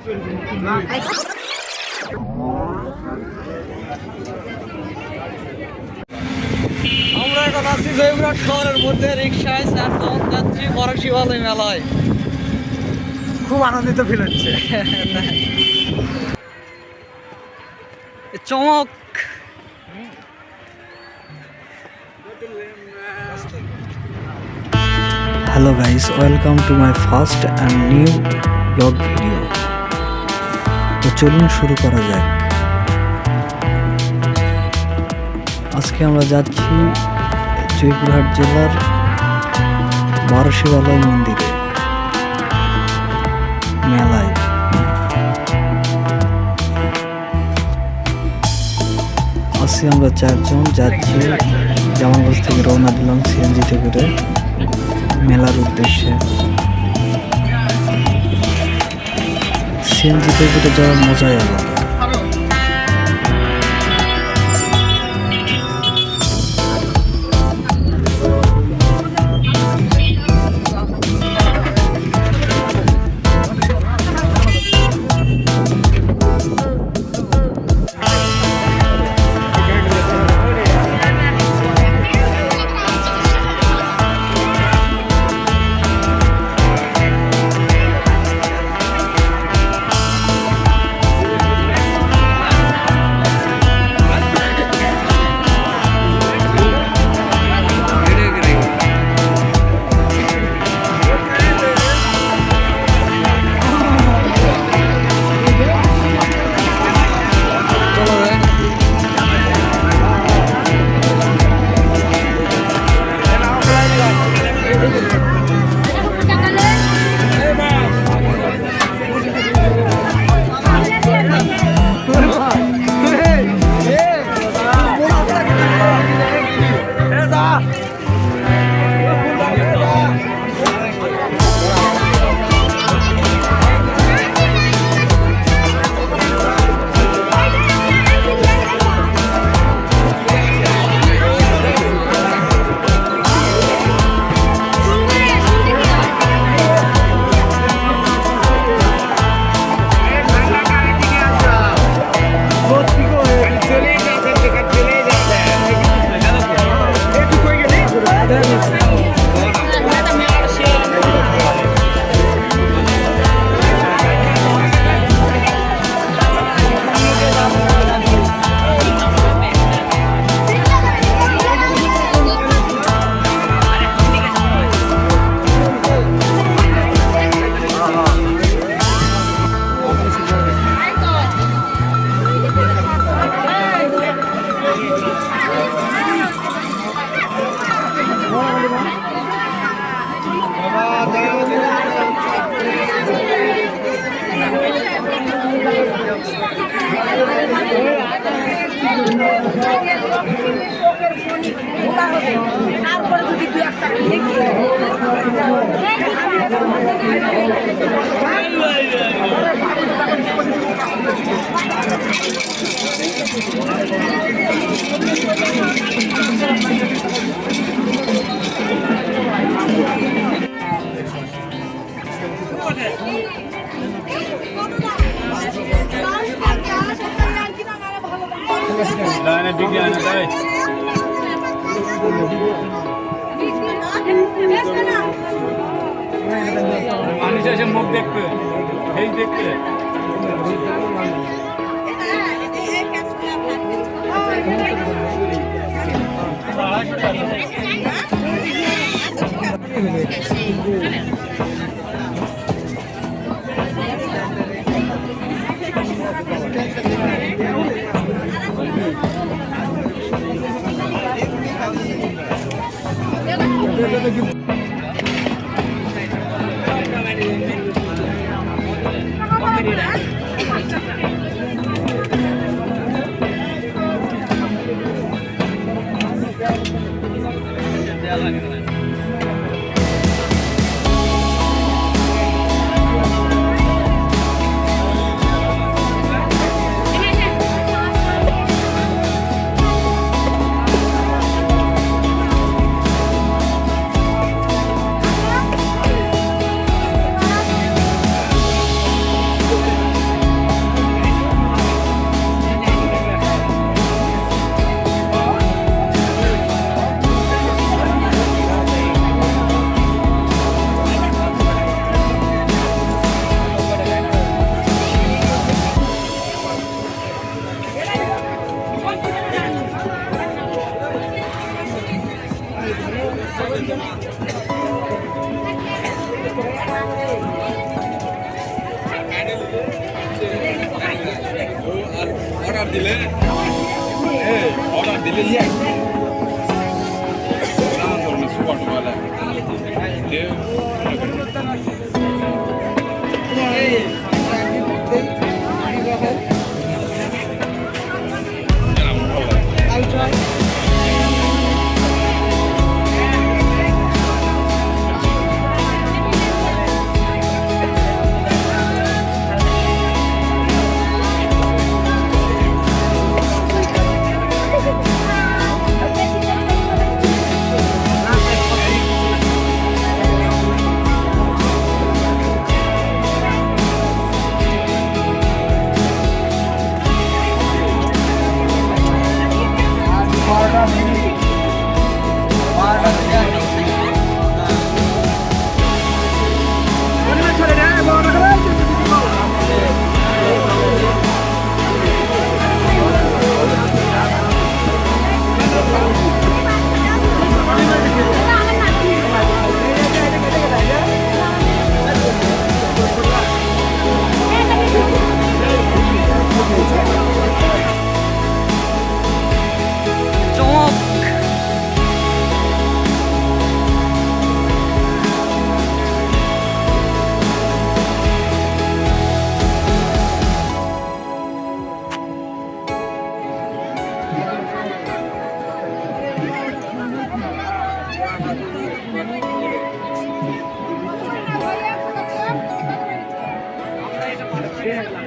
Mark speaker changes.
Speaker 1: আমরা এখন আছি জয়পুরহাট শহরের মধ্যে রিক্সায় চারজন যাচ্ছি বড় শিবালয় মেলায়।
Speaker 2: খুব আনন্দিত ফিল হচ্ছে।
Speaker 1: চমক।
Speaker 3: Hello guys welcome to my first and new blog video তো চলুন শুরু করা যাক। আজকে আমরা যাচ্ছি জয়পুরহাট জেলার বারশিবালয় মন্দিরে। মেলায়। আজকে আমরা চারজন যাচ্ছি। জামালগঞ্জ থেকে রওনা দিলাম সিএনজিতে করে মেলার উদ্দেশ্যে। সিএনজিতে করে যাওয়ার মজাই আলাদা।
Speaker 4: Deine Dinge, deine Dinge.
Speaker 5: মানুষ এসে মুখ দেখবে এই দেখবে Thank you. Thank you. Order দিলে? অর্ডার দিলে ইয়ে। Super duper Gracias.